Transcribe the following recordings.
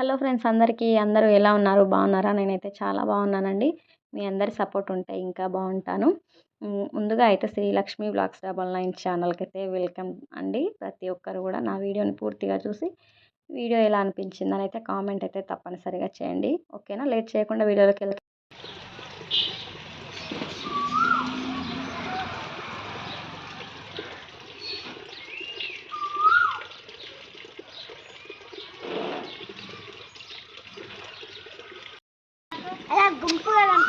Hello friends అందరికీ. అందరూ ఎలా ఉన్నారు? బాగున్నారా? నేనైతే చాలా బాగున్నానండి. మీ అందరి సపోర్ట్ ఉంటే ఇంకా బాగుంటాను. ముందుగా అయితే శ్రీలక్ష్మి బ్లాగ్స్ డబల్ నైన్ ఛానల్కి అయితే వెల్కమ్ అండి. ప్రతి ఒక్కరు కూడా నా వీడియోని పూర్తిగా చూసి వీడియో ఎలా అనిపించిందని అయితే కామెంట్ అయితే తప్పనిసరిగా చేయండి. ఓకేనా? లేట్ చేయకుండా వీడియోలోకి వెళ్తాను అలా గుంపుగా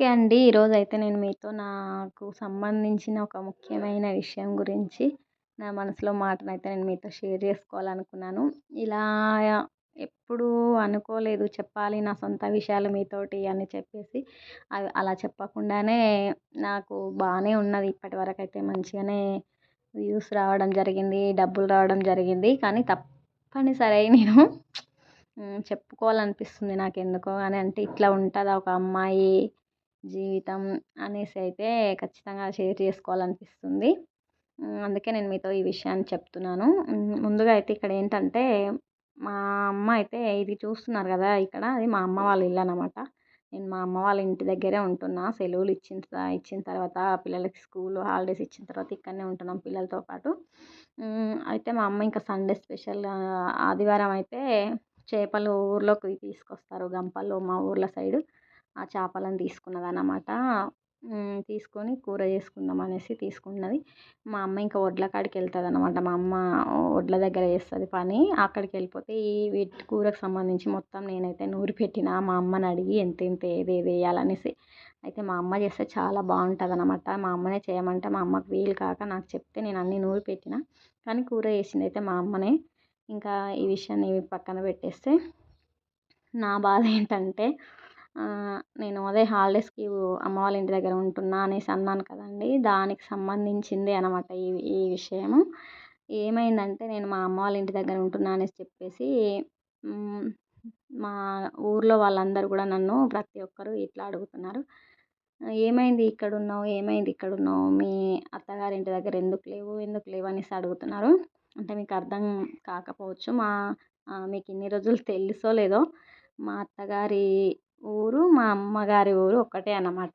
ఓకే అండి. ఈరోజు అయితే నేను మీతో నాకు సంబంధించిన ఒక ముఖ్యమైన విషయం గురించి నా మనసులో మాటనైతే నేను మీతో షేర్ చేసుకోవాలనుకున్నాను. ఇలా ఎప్పుడూ అనుకోలేదు. చెప్పాలి నా సొంత విషయాలు మీతోటి అని చెప్పేసి అవి అలా చెప్పకుండానే నాకు బాగానే ఉన్నది. ఇప్పటివరకు అయితే మంచిగానే వ్యూస్ రావడం జరిగింది డబ్బులు రావడం జరిగింది. కానీ తప్పనిసరి నేను చెప్పుకోవాలనిపిస్తుంది నాకు ఎందుకో అని. అంటే ఇట్లా ఉంటుందా ఒక అమ్మాయి? జీవితం అనేసి అయితే ఖచ్చితంగా షేర్ చేసుకోవాలనిపిస్తుంది. అందుకే నేను మీతో ఈ విషయాన్ని చెప్తున్నాను. ముందుగా అయితే ఇక్కడ ఏంటంటే మా అమ్మ అయితే ఇది చూస్తున్నారు కదా ఇక్కడ అది మా అమ్మ వాళ్ళ ఇల్లు అనమాట నేను మా అమ్మ వాళ్ళ ఇంటి దగ్గరే ఉంటున్నా. సెలవులు ఇచ్చిన ఇచ్చిన తర్వాత పిల్లలకి స్కూల్ హాలిడేస్ ఇచ్చిన తర్వాత ఇక్కడనే ఉంటున్నాం పిల్లలతో పాటు. అయితే మా అమ్మ ఇంకా సండే స్పెషల్ ఆదివారం అయితే చేపలు ఊర్లోకి తీసుకొస్తారు గంపల్లో మా ఊర్ల సైడు. ఆ చేపలను తీసుకున్నదన్నమాట. తీసుకొని కూర చేసుకుందాం అనేసి తీసుకున్నది మా అమ్మ ఇంకా వడ్ల కాడికి వెళ్తుంది అనమాట మా అమ్మ వడ్ల దగ్గర చేస్తుంది పని. అక్కడికి వెళ్ళిపోతే ఈ వీటి కూరకు సంబంధించి మొత్తం నేనైతే నూరి పెట్టిన మా అమ్మని అడిగి ఎంత ఎంత ఏది ఏది వేయాలనేసి. అయితే మా అమ్మ చేస్తే చాలా బాగుంటుంది అనమాట మా అమ్మనే చేయమంటే మా అమ్మకు వీలు కాక నాకు చెప్తే నేను అన్ని నూరి పెట్టిన. కానీ కూర చేసింది అయితే మా అమ్మనే. ఇంకా ఈ విషయాన్ని పక్కన పెట్టేస్తే నా బాధ ఏంటంటే నేను అదే హాలిడేస్కి అమ్మ వాళ్ళ ఇంటి దగ్గర ఉంటున్నా అనేసి అన్నాను కదండి. దానికి సంబంధించిందే అనమాట ఈ ఈ విషయము. ఏమైందంటే నేను మా అమ్మ వాళ్ళ ఇంటి దగ్గర ఉంటున్నా అనేసి చెప్పేసి మా ఊర్లో వాళ్ళందరూ కూడా నన్ను ప్రతి ఒక్కరు ఇట్లా అడుగుతున్నారు. ఏమైంది ఇక్కడ ఉన్నావు ఏమైంది ఇక్కడ ఉన్నావు మీ అత్తగారి ఇంటి దగ్గర ఎందుకు లేవు? ఎందుకు లేవు? అనేసి అడుగుతున్నారు. అంటే మీకు అర్థం కాకపోవచ్చు. మా మీకు ఇన్ని రోజులు తెలుసో లేదో మా అత్తగారి ఊరు మా అమ్మగారి ఊరు ఒక్కటే అన్నమాట.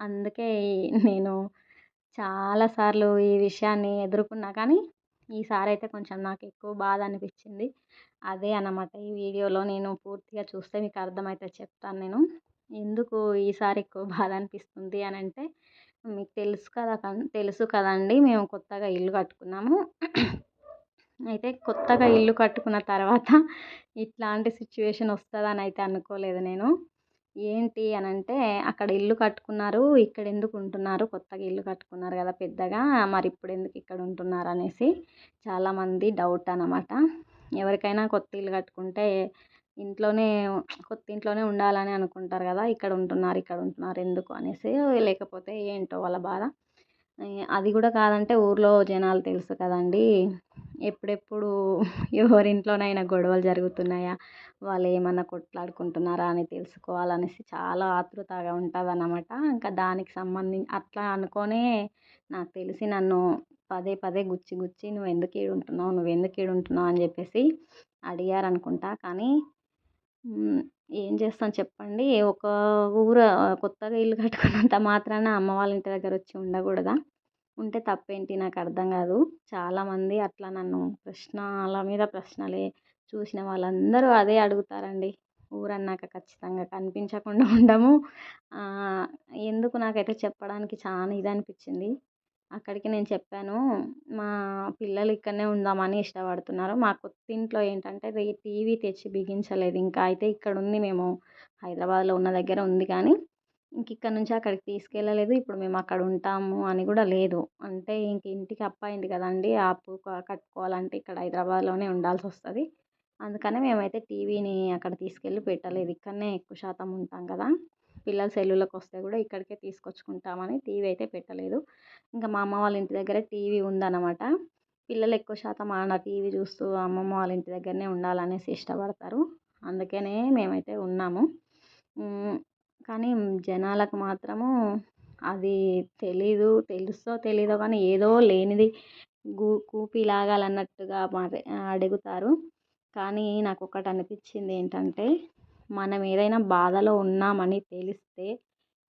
అందుకే నేను చాలాసార్లు ఈ విషయాన్ని ఎదుర్కొన్నా కానీ ఈసారి అయితే కొంచెం నాకు ఎక్కువ బాధ అనిపించింది. అదే అన్నమాట ఈ వీడియోలో నేను పూర్తిగా చూస్తే మీకు అర్థమైతే చెప్తాను నేను. ఎందుకు ఈసారి ఎక్కువ బాధ అనిపిస్తుంది అని అంటే మీకు తెలుసు కదా తెలుసు కదండి మేము కొత్తగా ఇల్లు కట్టుకున్నాము. అయితే కొత్తగా ఇల్లు కట్టుకున్న తర్వాత ఇట్లాంటి సిచ్యువేషన్ వస్తుందని అయితే అనుకోలేదు నేను. ఏంటి అని అంటే అక్కడ ఇల్లు కట్టుకున్నారు ఇక్కడ ఎందుకు ఉంటున్నారు? కొత్తగా ఇల్లు కట్టుకున్నారు కదా పెద్దగా మరి ఇప్పుడు ఎందుకు ఇక్కడ ఉంటున్నారు అనేసి చాలామంది డౌట్ అనమాట ఎవరికైనా కొత్త ఇల్లు కట్టుకుంటే ఇంట్లోనే కొత్త ఇంట్లోనే ఉండాలని అనుకుంటారు కదా ఇక్కడ ఉంటున్నారు ఇక్కడ ఉంటున్నారు ఎందుకు అనేసి లేకపోతే ఏంటో వాళ్ళ బాధ. అది కూడా కాదంటే ఊర్లో జనాలు తెలుసు కదండీ. ఎప్పుడెప్పుడు ఎవరింట్లోనైనా గొడవలు జరుగుతున్నాయా? వాళ్ళు ఏమన్నా కొట్లాడుకుంటున్నారా అని తెలుసుకోవాలనేసి చాలా ఆతృతగా ఉంటుంది అన్నమాట ఇంకా దానికి సంబంధించి అట్లా అనుకోనే నాకు తెలిసి నన్ను పదే పదే గుచ్చి గుచ్చి నువ్వు ఎందుకు ఈడ ఉంటున్నావు నువ్వు ఎందుకు ఈడ ఉంటున్నావు అని చెప్పేసి అడిగారు అనుకుంటా కానీ ఏం చేస్తాం చెప్పండి? ఒక ఊరు కొత్తగా ఇల్లు కట్టుకున్నంత మాత్రాన అమ్మ వాళ్ళ ఇంటి దగ్గర వచ్చి ఉండకూడదా? ఉంటే తప్పేంటి? నాకు అర్థం కాదు. చాలామంది అట్లా నన్ను ప్రశ్నల మీద ప్రశ్నలే చూసిన వాళ్ళందరూ అదే అడుగుతారండి. ఊరన్నాక ఖచ్చితంగా కనిపించకుండా ఉండము. ఎందుకు నాకైతే చెప్పడానికి చాలా ఇది అనిపించింది అక్కడికి నేను చెప్పాను మా పిల్లలు ఇక్కడనే ఉందామని ఇష్టపడుతున్నారు. మా కొత్త ఇంట్లో ఏంటంటే టీవీ తెచ్చి బిగించలేదు. ఇంకా అయితే ఇక్కడ ఉంది మేము హైదరాబాద్లో ఉన్న దగ్గర ఉంది కానీ ఇంక ఇక్కడ నుంచి అక్కడికి తీసుకెళ్ళలేదు. ఇప్పుడు మేము అక్కడ ఉంటాము అని కూడా లేదు. అంటే ఇంక ఇంటికి అప్పయింది కదండి అప్పు కట్టుకోవాలంటే ఇక్కడ హైదరాబాద్లోనే ఉండాల్సి వస్తుంది. అందుకనే మేమైతే టీవీని అక్కడ తీసుకెళ్ళి పెట్టలేదు. ఇక్కడనే ఎక్కువ శాతం ఉంటాం కదా. పిల్లలు సెల్లులకు వస్తే కూడా ఇక్కడికే తీసుకొచ్చుకుంటామని టీవీ అయితే పెట్టలేదు. ఇంకా మా అమ్మ వాళ్ళ ఇంటి దగ్గర టీవీ ఉందన్నమాట. పిల్లలు ఎక్కువ శాతం ఆడ టీవీ చూస్తూ అమ్మమ్మ వాళ్ళ ఇంటి దగ్గరనే ఉండాలనేసి ఇష్టపడతారు. అందుకనే మేమైతే ఉన్నాము. కానీ జనాలకు మాత్రము అది తెలీదు తెలుసో తెలీదో కానీ ఏదో లేనిది గూ కూపి లాగాలన్నట్టుగా మరి అడుగుతారు. కానీ నాకు ఒకటి అనిపించింది ఏంటంటే మనం ఏదైనా బాధలో ఉన్నామని తెలిస్తే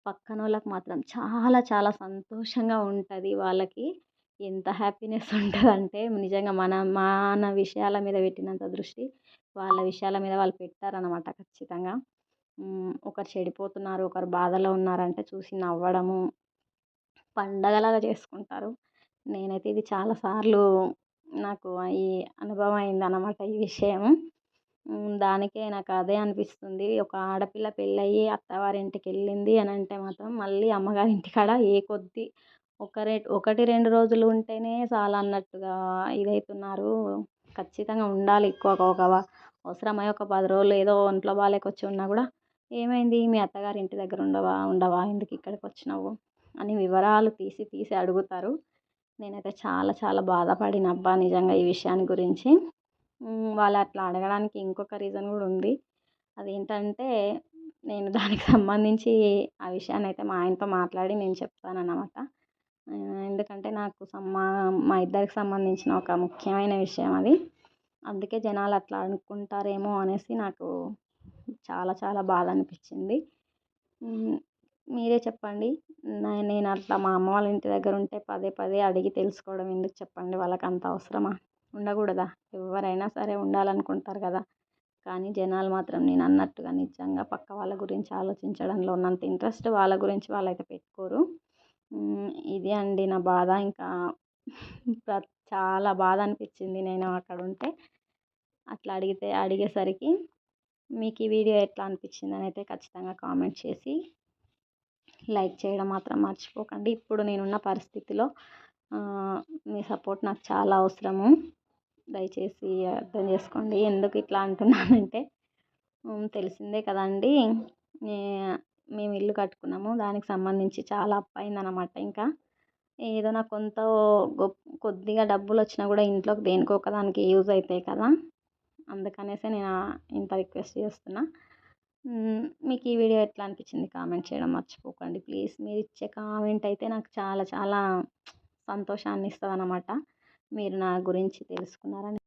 పక్కన వాళ్ళకి మాత్రం చాలా చాలా సంతోషంగా ఉంటుంది వాళ్ళకి. ఎంత హ్యాపీనెస్ ఉంటుందంటే నిజంగా మన మన విషయాల మీద పెట్టినంత దృష్టి వాళ్ళ విషయాల మీద వాళ్ళు పెట్టారనమాట ఖచ్చితంగా. ఒకరు చెడిపోతున్నారు ఒకరు బాధలో ఉన్నారంటే చూసి నవ్వడము పండగలాగా చేసుకుంటారు. నేనైతే ఇది చాలాసార్లు నాకు ఈ అనుభవం అయిందన్నమాట ఈ విషయం దానికే నాకు అదే అనిపిస్తుంది. ఒక ఆడపిల్ల పెళ్ళయ్యి అత్తవారింటికి వెళ్ళింది అని అంటే మాత్రం మళ్ళీ అమ్మగారి ఇంటికాడ ఏ కొద్ది ఒక రె ఒకటి రెండు రోజులు ఉంటేనే చాలా అన్నట్టుగా ఇదవుతున్నారు ఖచ్చితంగా ఉండాలి ఎక్కువ ఒక అవసరమై ఒక పది రోజులు ఏదో ఒంట్లో బాగాలేక వచ్చి ఉన్నా కూడా ఏమైంది? మీ అత్తగారి ఇంటి దగ్గర ఉండవా ఉండవా? ఎందుకు ఇక్కడికి వచ్చినావు అని వివరాలు తీసి తీసి అడుగుతారు. నేనైతే చాలా చాలా బాధపడిన అబ్బా నిజంగా ఈ విషయాన్ని గురించి. వాళ్ళు అట్లా అడగడానికి ఇంకొక రీజన్ కూడా ఉంది. అదేంటంటే నేను దానికి సంబంధించి ఆ విషయాన్ని అయితే మా ఆయనతో మాట్లాడి నేను చెప్తాను అన్నమాట ఎందుకంటే నాకు మా మా ఇద్దరికి సంబంధించిన ఒక ముఖ్యమైన విషయం అది. అందుకే జనాలు అట్లా అనుకుంటారేమో అనేసి నాకు చాలా చాలా బాధ అనిపించింది మీరే చెప్పండి. నేను అట్లా మా అమ్మ వాళ్ళ ఇంటి దగ్గర ఉంటే పదే పదే అడిగి తెలుసుకోవడం ఎందుకు చెప్పండి? వాళ్ళకి అంత అవసరమా? ఉండకూడదా? ఎవరైనా సరే ఉండాలనుకుంటారు కదా! కానీ జనాలు మాత్రం నేను అన్నట్టుగా నిజంగా పక్క వాళ్ళ గురించి ఆలోచించడంలో ఉన్నంత ఇంట్రెస్ట్ వాళ్ళ గురించి వాళ్ళైతే పెట్టుకోరు. ఇది అండి నా బాధ. ఇంకా చాలా బాధ అనిపించింది నేను అక్కడ ఉంటే. అట్లా అడిగితే అడిగేసరికి మీకు ఈ వీడియో ఎట్లా అనిపించింది అని అయితే ఖచ్చితంగా కామెంట్ చేసి లైక్ చేయడం మాత్రం మర్చిపోకండి. ఇప్పుడు నేనున్న పరిస్థితిలో మీ సపోర్ట్ నాకు చాలా అవసరము. దయచేసి అర్థం చేసుకోండి. ఎందుకు ఇట్లా అంటున్నానంటే తెలిసిందే కదండి. మేము ఇల్లు కట్టుకున్నాము. దానికి సంబంధించి చాలా అప్పు అయిందన్నమాట ఇంకా. ఏదో నాకు కొంత కొద్దిగా డబ్బులు వచ్చినా కూడా ఇంట్లోకి దేనికో ఒకదానికి యూజ్ అవుతాయి కదా. అందుకనేసి నేను ఇంత రిక్వెస్ట్ చేస్తున్నా. మీకు ఈ వీడియో ఎట్లా అనిపించింది కామెంట్ చేయడం మర్చిపోకండి. ప్లీజ్ మీరు ఇచ్చే కామెంట్ అయితే నాకు చాలా చాలా సంతోషాన్ని ఇస్తుంది అన్నమాట మీరు నా గురించి తెలుసుకున్నారని